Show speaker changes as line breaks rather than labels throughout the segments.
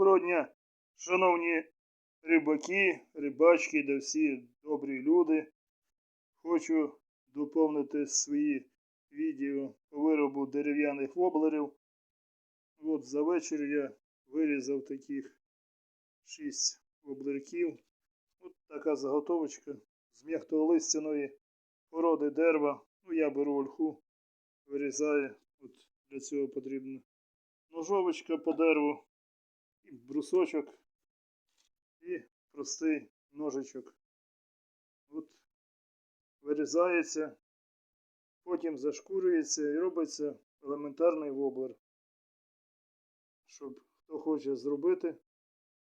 Доброго дня, шановні рибаки, рибачки та всі добрі люди. Хочу доповнити свої відео по виробу дерев'яних воблерів. От за вечір я вирізав таких 6 воблерків. От така заготовочка з м'яхтолистяної породи дерева. Ну, я беру ольху, вирізаю. От для цього потрібна ножовочка по дереву брусочок і простий ножичок. От вирізається, потім зашкурюється і робиться елементарний воблер. Щоб хто хоче зробити,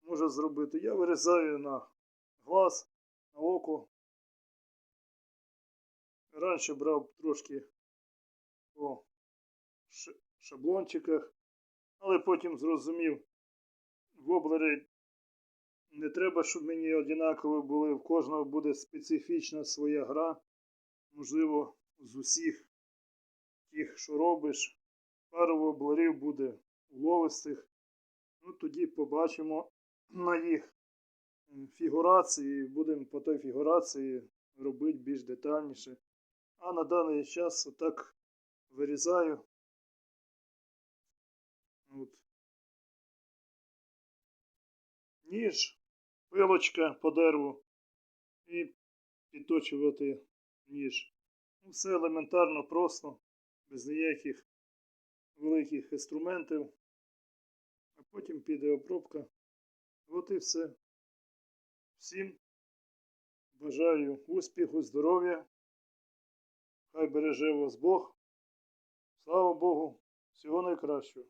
може зробити. Я вирізаю на глаз, на око. Раніше брав трошки по шаблончиках, але потім зрозумів, воблери не треба, щоб мені однакові були. В кожного буде специфічна своя гра. Можливо, з усіх тих, що робиш, пару воблерів буде уловистих. Ну, тоді побачимо на їх фігурації, будемо по той фігурації робити більш детальніше. А на даний час отак вирізаю. От. Ніж, пилочка по дереву і підточувати ніж. Ну, Все елементарно, просто, без ніяких великих інструментів. А потім піде обробка. От і все. Всім бажаю успіху, здоров'я. Хай береже вас Бог. Слава Богу, всього найкращого.